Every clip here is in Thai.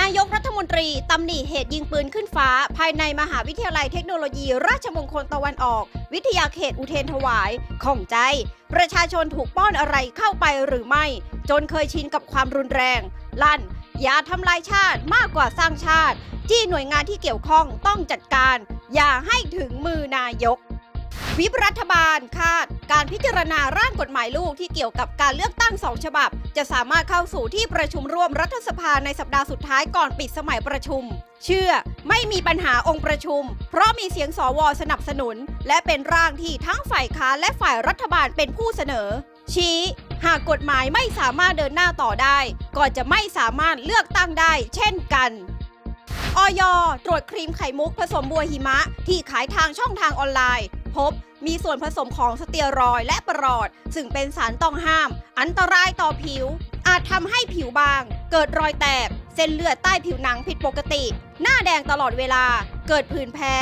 นายกรัฐมนตรีตำหนิเหตุยิงปืนขึ้นฟ้า ภายในมหาวิทยาลัยเทคโนโลยี ราชมงคลตะวันออก วิทยาเขตอุเทนถวายของใจ ประชาชนถูกป้อนอะไรเข้าไปหรือไม่ จนเคยชินกับความรุนแรง ลั่น อย่าทำลายชาติมากกว่าสร้างชาติ ที่หน่วยงานที่เกี่ยวข้องต้องจัดการ อย่าให้ถึงมือนายก วิปรัฐบาลคาด การพิจารณาร่างกฎหมายลูกที่เกี่ยวกับการเลือกตั้งสองฉบับ จะสามารถเข้าสู่ที่ประชุมร่วมรัฐสภาในสัปดาห์สุดท้ายก่อนปิดสมัยประชุม เชื่อไม่มีปัญหาองค์ประชุม เพราะมีเสียงสวสนับสนุน และเป็นร่างที่ทั้งฝ่ายค้านและฝ่ายรัฐบาลเป็นผู้เสนอ ชี้ หากกฎหมายไม่สามารถเดินหน้าต่อได้ ก็จะไม่สามารถเลือกตั้งได้ เช่นกันออยตรวจครีมไข่มุกผสมบัวหิมะ ที่ขายทางช่องทางออนไลน์ พบ มีส่วนผสมของสเตียรอยและปรอด ซึ่งเป็นสารต้องห้าม อันตรายต่อผิว อาจทำให้ผิวบาง เกิดรอยแตก เส้นเลือดใต้ผิวหนังผิดปกติ หน้าแดงตลอดเวลา เกิดผื่นแพ้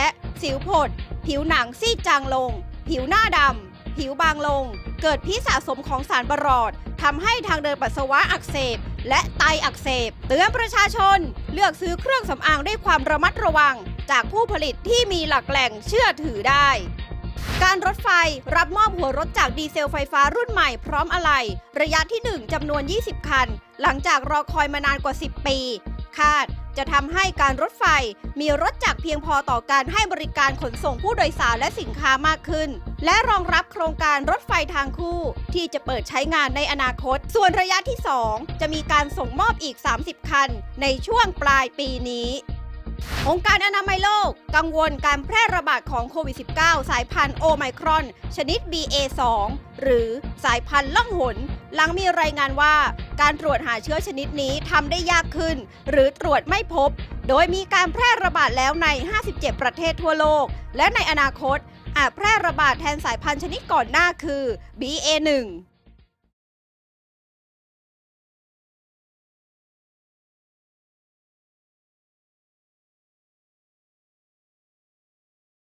สิวผด ผิวหนังซีดจางลง ผิวหน้าดำ ผิวบางลง เกิดพิษสะสมของสารปรอดทำให้ทางเดินปัสสาวะอักเสบ และไตอักเสบ เตือนประชาชน เลือกซื้อเครื่องสำอางด้วยความระมัดระวังจากผู้ผลิตที่มีหลักแหล่งเชื่อถือได้ การรถไฟรับมอบหัวรถจากดีเซลไฟฟ้ารุ่นใหม่พร้อมอะไหล่ระยะที่ 1จำนวน 20 คัน หลังจากรอคอยมานานกว่า 10 ปี คาดจะทำให้การรถไฟมีรถจักรเพียงพอต่อการให้บริการขนส่งผู้โดยสารและสินค้ามากขึ้น และรองรับโครงการรถไฟทางคู่ ที่จะเปิดใช้งานในอนาคต ส่วนระยะที่ 2 จะมีการส่งมอบอีก 30 คัน ในช่วงปลายปีนี้ องค์การอนามัยโลก กังวลการแพร่ระบาดของโควิด -19 สายพันธุ์โอไมครอน ชนิด BA2 หรือสายพันธุ์ล่องหน หลังมีรายงานว่า การตรวจหาเชื้อชนิดนี้ทำได้ยากขึ้น หรือตรวจไม่พบ โดยมีการแพร่ระบาดแล้วใน 57 ประเทศทั่วโลก และในอนาคต อาจแพร่ระบาดแทนสายพันธุ์ชนิดก่อนหน้าคือ BA1